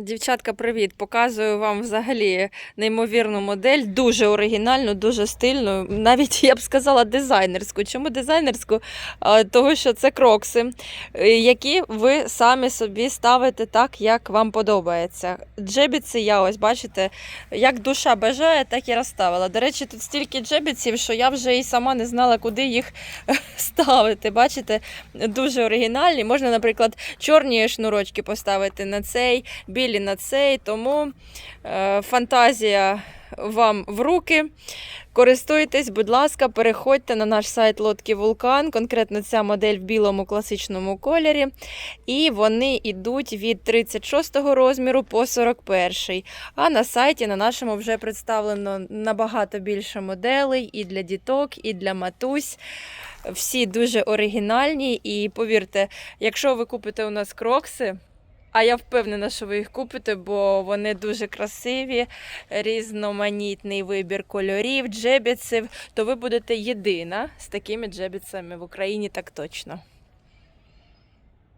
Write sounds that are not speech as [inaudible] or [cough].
Дівчатка, привіт! Показую вам взагалі неймовірну модель, дуже оригінальну, дуже стильну, навіть я б сказала дизайнерську. Чому дизайнерську? Того, що це крокси, е, які ви самі собі ставите так, як вам подобається. Джебіці, я ось бачите, як душа бажає, так і розставила. До речі, тут стільки джебіців, що я вже і сама не знала, куди їх [laughs] ставити. Бачите, дуже оригінальні. Можна, наприклад, чорні шнурочки поставити на цей білі на цей, тому е, фантазія вам в руки. Користуйтесь, будь ласка, переходьте на наш сайт Лодки Вулкан, конкретно ця модель в білому класичному кольорі. І вони йдуть від 36 розміру по 41. А на сайті на нашому вже представлено набагато більше моделей і для діток, і для матусь. Всі дуже оригінальні. І повірте, якщо ви купите у нас крокси, а я впевнена, що ви їх купите, бо вони дуже красиві, різноманітний вибір кольорів, джебіців, то ви будете єдина з такими джебіцями в Україні, так точно.